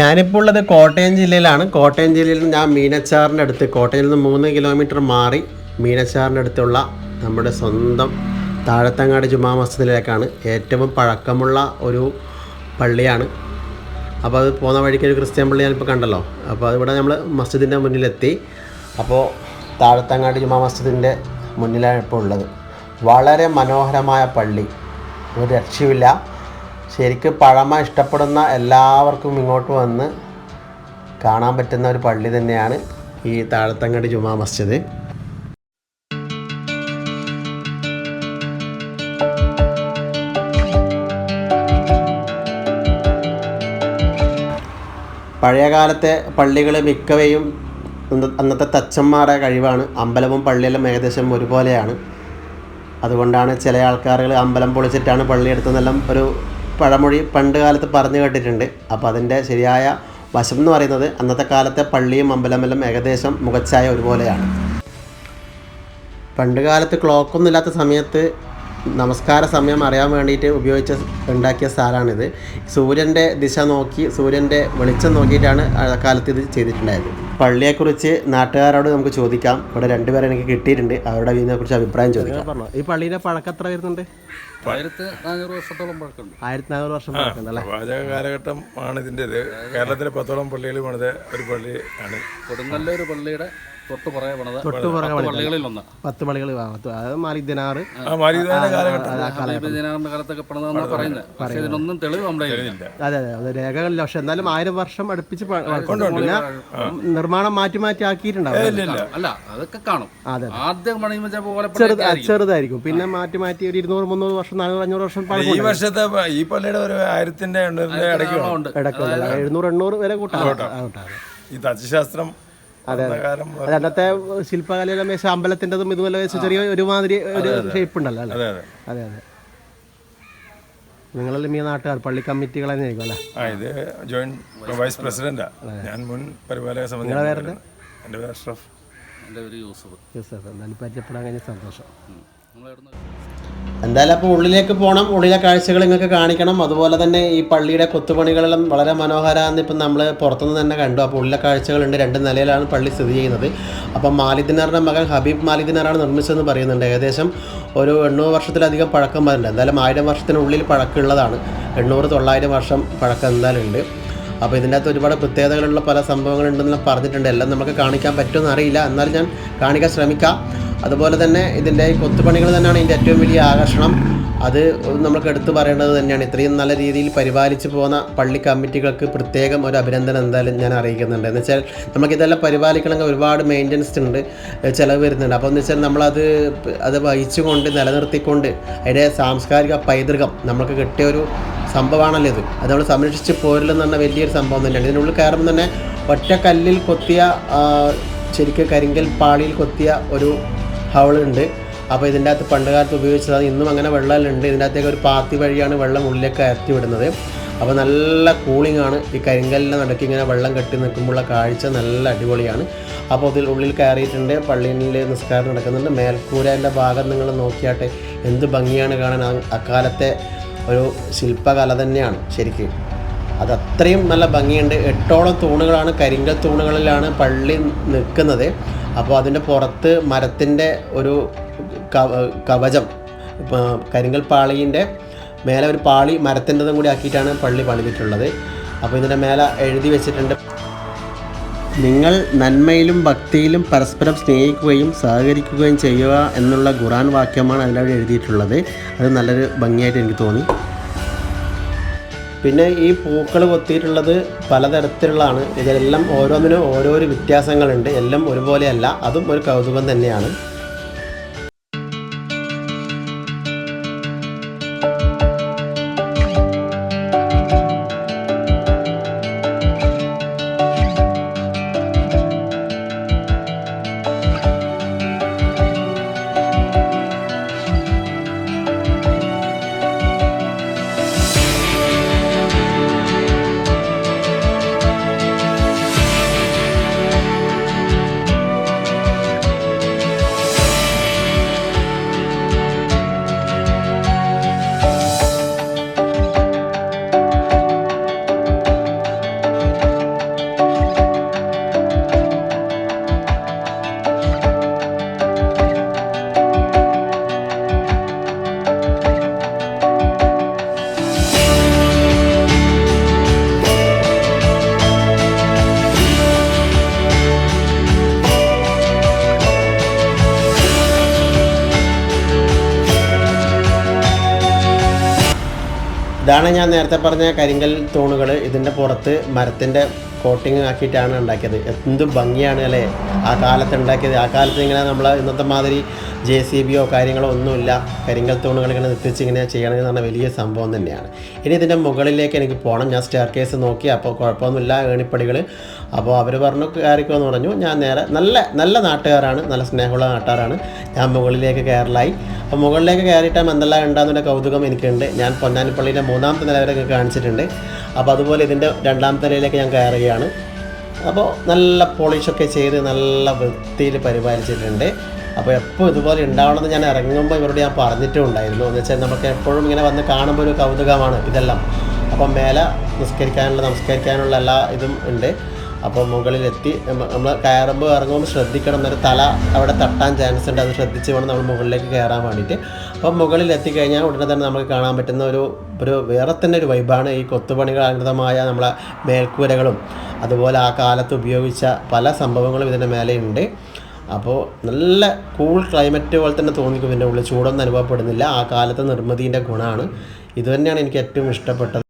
ഞാനിപ്പോൾ ഉള്ളത് കോട്ടയം ജില്ലയിലാണ്. കോട്ടയം ജില്ലയിൽ ഞാൻ മീനച്ചാറിന്റെ അടുത്ത് കോട്ടയിൽ നിന്ന് മൂന്ന് കിലോമീറ്റർ മാറി മീനച്ചാറിന്റെ അടുത്തുള്ള നമ്മുടെ സ്വന്തം താഴത്തങ്ങാട് ജുമാ മസ്ജിദിലേക്കാണ്. ഏറ്റവും പഴക്കമുള്ള ഒരു പള്ളിയാണ്. അപ്പോൾ അത് പോകുന്ന വഴിക്ക് ഒരു ക്രിസ്ത്യൻ പള്ളി ഞാനിപ്പോൾ കണ്ടല്ലോ. അപ്പോൾ അതിവിടെ നമ്മൾ മസ്ജിദിന്റെ മുന്നിലെത്തി. അപ്പോൾ താഴത്തങ്ങാട് ജുമാ മസ്ജിദിന്റെ മുന്നിലാണ് ഇപ്പോൾ ഉള്ളത്. വളരെ മനോഹരമായ പള്ളി. ഒരു രക്ഷയുമില്ല. ശരിക്കും പഴമ ഇഷ്ടപ്പെടുന്ന എല്ലാവർക്കും ഇങ്ങോട്ട് വന്ന് കാണാൻ പറ്റുന്ന ഒരു പള്ളി തന്നെയാണ് ഈ താഴത്തങ്ങാടി ജുമാ മസ്ജിദ്. പഴയകാലത്തെ പള്ളികൾ മിക്കവയും അന്നത്തെ തച്ചന്മാരുടെ കഴിവാണ്. അമ്പലവും പള്ളിയെല്ലാം ഏകദേശം ഒരുപോലെയാണ്. അതുകൊണ്ടാണ് ചില ആൾക്കാരുകൾ അമ്പലം പൊളിച്ചിട്ടാണ് പള്ളിയെടുത്തെന്നെല്ലാം ഒരു പഴമൊഴി പണ്ട് കാലത്ത് പറഞ്ഞു കേട്ടിട്ടുണ്ട്. അപ്പോൾ അതിന്റെ ശരിയായ വശം എന്ന് പറയുന്നത് അന്നത്തെ കാലത്തെ പള്ളിയും അമ്പലമെല്ലാം ഏകദേശം മുഖച്ചായ ഒരുപോലെയാണ്. പണ്ട് കാലത്ത് ക്ലോക്കൊന്നും ഇല്ലാത്ത സമയത്ത് നമസ്കാര സമയം അറിയാൻ വേണ്ടിയിട്ട് ഉപയോഗിച്ച ഉണ്ടാക്കിയ സ്ഥലമാണിത് സൂര്യന്റെ ദിശ നോക്കി സൂര്യന്റെ വെളിച്ചം നോക്കിയിട്ടാണ് കാലത്ത് ഇത് ചെയ്തിട്ടുണ്ടായത്. പള്ളിയെക്കുറിച്ച് നാട്ടുകാരോട് നമുക്ക് ചോദിക്കാം. ഇവിടെ രണ്ടുപേരെ എനിക്ക് കിട്ടിയിട്ടുണ്ട്. അവരുടെ ഇതിനെക്കുറിച്ച് അഭിപ്രായം ചോദിക്കാം. പറഞ്ഞോ ഈ പള്ളിയുടെ പഴക്കം എത്ര വരുന്നുണ്ട്? ആയിരത്തി നാനൂറ് വർഷത്തോളം പഴക്കമുണ്ട്. ആയിരത്തി നാനൂറ് വർഷം പഴക്കമുണ്ടല്ലേ പാചക കാലഘട്ടം ആണ് ഇതിന്റെ കേരളത്തിലെ പത്തോളം പള്ളികൾ പണിത ഒരു പള്ളി ആണ്. നല്ലൊരു പള്ളിയുടെ പത്ത് പള്ളികൾ അതായത് മാലിക് ആ മാലിദ്വാര കാലഘട്ടം. വിജയനഗറിന്റെ കാലത്തൊക്കെ പണിതെന്നാണ് പറയുന്നത് പക്ഷേ ഇതിനൊന്നും തെളിവ് നമ്മുടെ അതെ അതെ അത്. രേഖകളില്ല. പക്ഷെ എന്നാലും ആയിരം വർഷം അടുപ്പിച്ച് പിന്നെ നിർമ്മാണം മാറ്റി മാറ്റി ആക്കിയിട്ടുണ്ടാവും. ചെറുതായിരിക്കും. പിന്നെ മാറ്റി മാറ്റി ഒരു ഇരുന്നൂറ് മുന്നൂറ് വർഷം നാനൂറ് അഞ്ഞൂറ് വർഷം ഈ വർഷത്തെ ഈ പള്ളിയുടെ ഒരു ആയിരത്തിന്റെ എഴുന്നൂറ് എണ്ണൂറ് വരെ കൂട്ടാം. ഈ തച്ചുശാസ്ത്രം കാലം അതെ. അന്നത്തെ ശില്പകലയുടെ മേശ അമ്പലത്തിന്റെതും ഇതുപോലെ വെച്ച് ചെറിയ ഒരുമാതിരി ഒരു ഷേപ്പ് ഉണ്ടല്ലോ അല്ലേ? അതെ അതെ. അതെ അതെ. നിങ്ങളെല്ലാം ഈ നാട്ടുകാർ? പള്ളി കമ്മിറ്റികൾ തന്നെയായിരിക്കും അല്ലേ? ആ ഇത് ജോയിന്റ് വൈസ് പ്രസിഡന്റാ. ഞാൻ മുൻ പരിപാലക സമിതി. എന്റെ പേര് അഷ്റഫ്. എന്റെ ഒരു യൂസഫ്. യൂസഫ്. സാർ എന്തായാലും പരിചയപ്പെടാൻ കഴിഞ്ഞ സന്തോഷം. എന്തായാലും അപ്പോൾ ഉള്ളിലേക്ക് പോകണം ഉള്ളിലെ കാഴ്ചകൾ നിങ്ങൾക്ക് കാണിക്കണം. അതുപോലെ തന്നെ ഈ പള്ളിയുടെ കൊത്തുപണികളെല്ലാം വളരെ മനോഹരമാണെന്ന് ഇപ്പം നമ്മൾ പുറത്തുനിന്ന് തന്നെ കണ്ടു. അപ്പോൾ ഉള്ളിലെ കാഴ്ചകളുണ്ട്. രണ്ട് നിലയിലാണ് പള്ളി സ്ഥിതി ചെയ്യുന്നത്. അപ്പം മാലിദിനാറിന്റെ മകൻ ഹബീബ് മാലിദിനാറാണ് നിർമ്മിച്ചതെന്ന് പറയുന്നുണ്ട്. ഏകദേശം ഒരു എണ്ണൂറ് വർഷത്തിലധികം പഴക്കം വരുന്നുണ്ട് എന്തായാലും ആയിരം വർഷത്തിനുള്ളിൽ പഴക്കമുള്ളതാണ്. എണ്ണൂറ് തൊള്ളായിരം വർഷം പഴക്കം എന്തായാലും ഉണ്ട്. അപ്പോൾ ഇതിന്റെ അകത്ത് ഒരുപാട് പ്രത്യേകതകളുള്ള പല സംഭവങ്ങളുണ്ടെന്ന് പറഞ്ഞിട്ടുണ്ട്. എല്ലാം നമുക്ക് കാണിക്കാൻ പറ്റുമെന്ന് അറിയില്ല. എന്നാലും ഞാൻ കാണിക്കാൻ ശ്രമിക്കാം. അതുപോലെ തന്നെ ഇതിന്റെ കൊത്തുപണികൾ തന്നെയാണ് ഇതിന്റെ ഏറ്റവും വലിയ ആകർഷണം. അത് നമുക്ക് എടുത്തു പറയേണ്ടത് തന്നെയാണ്. ഇത്രയും നല്ല രീതിയിൽ പരിപാലിച്ചു പോകുന്ന പള്ളി കമ്മിറ്റികൾക്ക് പ്രത്യേകം ഒരു അഭിനന്ദനം എന്തായാലും ഞാൻ അറിയിക്കുന്നുണ്ട്. എന്ന് വെച്ചാൽ നമുക്കിതെല്ലാം പരിപാലിക്കണമെങ്കിൽ ഒരുപാട് മെയിന്റനൻസ് ഉണ്ട് ചിലവ് വരുന്നുണ്ട്. അപ്പോൾ എന്ന് വെച്ചാൽ നമ്മളത് അത് വഹിച്ചുകൊണ്ട് നിലനിർത്തിക്കൊണ്ട് അതിന്റെ സാംസ്കാരിക പൈതൃകം നമുക്ക് കിട്ടിയ ഒരു സംഭവമാണല്ലോ ഇത്. അത് നമ്മൾ സംരക്ഷിച്ച് പോരില്ലെന്ന് പറഞ്ഞ വലിയൊരു സംഭവം തന്നെയാണ്. ഇതിനുള്ളിൽ കയറുമ്പോൾ തന്നെ ഒറ്റ കല്ലിൽ കൊത്തിയ ശരിക്കും കരിങ്കൽ പാളിയിൽ കൊത്തിയ ഒരു ഹൗളുണ്ട്. അപ്പോൾ ഇതിന്റെ അകത്ത് പണ്ട് കാലത്ത് ഉപയോഗിച്ചത് ഇന്നും അങ്ങനെ വെള്ളമെല്ലാം ഉണ്ട് ഇതിന്റെ അകത്തേക്ക് ഒരു പാത്തി വഴിയാണ് വെള്ളം ഉള്ളിലേക്ക് അയർത്തി വിടുന്നത്. അപ്പോൾ നല്ല കൂളിംഗ് ആണ്. ഈ കരിങ്കല്ലിന്റെ നടുക്ക് ഇങ്ങനെ വെള്ളം കെട്ടി നിൽക്കുമ്പോഴുള്ള കാഴ്ച നല്ല അടിപൊളിയാണ്. അപ്പോൾ ഇതിൽ ഉള്ളിൽ കയറിയിട്ടുണ്ട്. പള്ളിയിൽ നിസ്കാരം നടക്കുന്നുണ്ട്. മേൽക്കൂരേന്റെ ഭാഗം നിങ്ങൾ നോക്കിയാട്ടെ എന്ത് ഭംഗിയാണ് കാണാൻ അക്കാലത്തെ ഒരു ശില്പകല തന്നെയാണ് ശരിക്കും. അത് അത്രയും നല്ല ഭംഗിയുണ്ട്. എട്ടോളം തൂണുകളാണ്. കരിങ്കൽ തൂണുകളിലാണ് പള്ളി നിൽക്കുന്നത്. അപ്പോൾ അതിന്റെ പുറത്ത് മരത്തിന്റെ ഒരു കവ- കവചം കരിങ്കൽ പാളീന്റെ മേലെ ഒരു പാളി മരത്തിന്റെതും കൂടി ആക്കിയിട്ടാണ് പള്ളി പണിതിട്ടുള്ളത്. അപ്പോൾ ഇതിന്റെ മേലെ എഴുതി വെച്ചിട്ടുണ്ട്. നിങ്ങൾ നന്മയിലും ഭക്തിയിലും പരസ്പരം സ്നേഹിക്കുകയും സഹകരിക്കുകയും ചെയ്യുക എന്നുള്ള ഖുറാൻ വാക്യമാണ് അതിലവിടെ എഴുതിയിട്ടുള്ളത്. അത് നല്ലൊരു ഭംഗിയായിട്ട് എനിക്ക് തോന്നി. പിന്നെ ഈ പൂക്കൾ കൊത്തിയിട്ടുള്ളത് പലതരത്തിലുള്ളതാണ്. ഇതെല്ലാം ഓരോന്നിനും ഓരോരോ വ്യത്യാസങ്ങളുണ്ട്. എല്ലാം ഒരുപോലെയല്ല. അതും ഒരു കൗതുകം തന്നെയാണ്. ഇതാണ് ഞാൻ നേരത്തെ പറഞ്ഞ കരിങ്കൽ തൂണുകൾ ഇതിന്റെ പുറത്ത് മരത്തിന്റെ കോട്ടിങ് ആക്കിയിട്ടാണ് ഉണ്ടാക്കിയത്. എന്ത് ഭംഗിയാണ് അല്ലേ? ആ കാലത്ത് ഉണ്ടാക്കിയത്. ആ കാലത്ത് ഇങ്ങനെ നമ്മൾ ഇന്നത്തെ മാതിരി ജെ സി ബിയോ കാര്യങ്ങളോ ഒന്നുമില്ല. കരിങ്കൽ തൂണുകൾ ഇങ്ങനെ നിർത്തിച്ച് ഇങ്ങനെ ചെയ്യണമെന്ന് പറഞ്ഞാൽ വലിയ സംഭവം തന്നെയാണ്. ഇനി ഇതിന്റെ മുകളിലേക്ക് എനിക്ക് പോകണം ഞാൻ സ്റ്റെയർ കേസ് നോക്കി. അപ്പോൾ കുഴപ്പമൊന്നുമില്ല. ഏണിപ്പടികൾ അപ്പോൾ അവർ പറഞ്ഞു കയറിക്കോ എന്ന് പറഞ്ഞു. ഞാൻ നേരെ നല്ല നല്ല നാട്ടുകാരാണ്. നല്ല സ്നേഹമുള്ള നാട്ടുകാരാണ്. ഞാൻ മുകളിലേക്ക് കയറലായി. അപ്പോൾ മുകളിലേക്ക് കയറിയിട്ടാൽ എന്തെല്ലാം ഉണ്ടാകുന്ന കൗതുകം എനിക്കുണ്ട്. ഞാൻ പൊന്നാനിപ്പള്ളിയിലെ മൂന്നാമത്തെ നില വരെ കാണിച്ചിട്ടുണ്ട്. അപ്പോൾ അതുപോലെ ഇതിന്റെ രണ്ടാമത്തെ നിലയിലേക്ക് ഞാൻ കയറുകയാണ്. അപ്പോൾ നല്ല പോളിഷൊക്കെ ചെയ്ത് നല്ല വൃത്തിയിൽ പരിപാലിച്ചിട്ടുണ്ട്. അപ്പോൾ എപ്പോൾ ഇതുപോലെ ഉണ്ടാവണമെന്ന് ഞാൻ ഇറങ്ങുമ്പോൾ ഇവരോട് ഞാൻ പറഞ്ഞിട്ടും ഉണ്ടായിരുന്നു എന്ന് വെച്ചാൽ നമുക്ക് എപ്പോഴും ഇങ്ങനെ വന്ന് കാണുമ്പോൾ ഒരു കൗതുകമാണ് ഇതെല്ലാം. അപ്പം മേലെ നിസ്കരിക്കാനുള്ള നമസ്കരിക്കാനുള്ള എല്ലാ ഇതും ഉണ്ട്. അപ്പോൾ മുകളിലെത്തി. നമ്മൾ കയറുമ്പോൾ ഇറങ്ങുമ്പോൾ ശ്രദ്ധിക്കണം. എന്നൊരു തല അവിടെ തട്ടാൻ ചാൻസ് ഉണ്ട്. അത് ശ്രദ്ധിച്ച് വേണം നമ്മൾ മുകളിലേക്ക് കയറാൻ വേണ്ടിയിട്ട്. അപ്പോൾ മുകളിൽ എത്തിക്കഴിഞ്ഞാൽ ഉടനെ തന്നെ നമുക്ക് കാണാൻ പറ്റുന്ന ഒരു ഒരു വേറെ തന്നെ ഒരു വൈബാണ് ഈ കൊത്തുപണികൾ അനുതമായ നമ്മളെ മേൽക്കൂരകളും. അതുപോലെ ആ കാലത്ത് ഉപയോഗിച്ച പല സംഭവങ്ങളും ഇതിന്റെ മേലെയുണ്ട് അപ്പോൾ നല്ല കൂൾ ക്ലൈമറ്റ് പോലെ തന്നെ തോന്നിക്കും ഇതിന്റെ ഉള്ളിൽ. ചൂടൊന്നും അനുഭവപ്പെടുന്നില്ല. ആ കാലത്തെ നിർമ്മിതിന്റെ ഗുണമാണ് ഇതുതന്നെയാണ് എനിക്ക് ഏറ്റവും ഇഷ്ടപ്പെട്ടത്.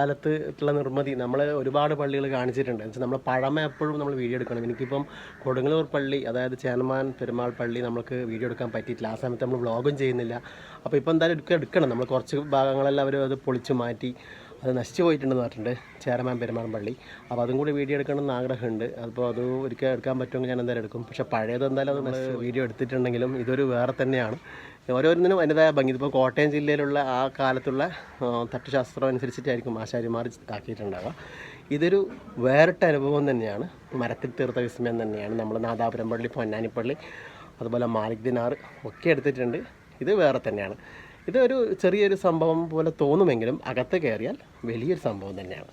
കാലത്ത് ഉള്ള നിർമ്മിതി നമ്മൾ ഒരുപാട് പള്ളികൾ കാണിച്ചിട്ടുണ്ട്. എന്ന് വെച്ചാൽ നമ്മൾ പഴമ എപ്പോഴും നമ്മൾ വീഡിയോ എടുക്കണം. എനിക്കിപ്പം കൊടുങ്ങല്ലൂർ പള്ളി അതായത് ചേനമാൻ പെരുമാൾ പള്ളി നമുക്ക് വീഡിയോ എടുക്കാൻ പറ്റിയിട്ടില്ല. ആ സമയത്ത് നമ്മൾ വ്ളോഗും ചെയ്യുന്നില്ല. അപ്പോൾ ഇപ്പോൾ എന്തായാലും എടുക്കണം. നമ്മൾ കുറച്ച് ഭാഗങ്ങളെല്ലാം അവർ അത് പൊളിച്ച് മാറ്റി. അത് നശിച്ചു പോയിട്ടുണ്ടെന്ന് പറഞ്ഞിട്ടുണ്ട് ചേരമാൻ പെരുമാൾ പള്ളി. അപ്പോൾ അതും കൂടി വീഡിയോ എടുക്കണം എന്ന് ആഗ്രഹമുണ്ട്. അപ്പോൾ അത് ഒരിക്കൽ എടുക്കാൻ പറ്റുമെങ്കിൽ ഞാൻ എന്തായാലും എടുക്കും. പക്ഷേ പഴയത് എന്തായാലും നമ്മൾ വീഡിയോ എടുത്തിട്ടുണ്ടെങ്കിലും ഇതൊരു വേറെ തന്നെയാണ്. ഓരോന്നിനും അതിന്റെതായ ഭംഗി. ഇപ്പോൾ കോട്ടയം ജില്ലയിലുള്ള ആ കാലത്തുള്ള തട്ടുശാസ്ത്രം അനുസരിച്ചിട്ടായിരിക്കും ആശാരിമാർ ആക്കിയിട്ടുണ്ടാവുക. ഇതൊരു വേറിട്ട അനുഭവം തന്നെയാണ്. മരത്തിൽ തീർത്ത വിസ്മയം തന്നെയാണ്. നമ്മൾ നാദാപുരം പള്ളി പൊന്നാനിപ്പള്ളി അതുപോലെ മാലിക് ദിനാർ ഒക്കെ എടുത്തിട്ടുണ്ട്. ഇത് വേറെ തന്നെയാണ്. ഇത് ഒരു ചെറിയൊരു സംഭവം പോലെ തോന്നുമെങ്കിലും അകത്ത് കയറിയാൽ വലിയൊരു സംഭവം തന്നെയാണ്.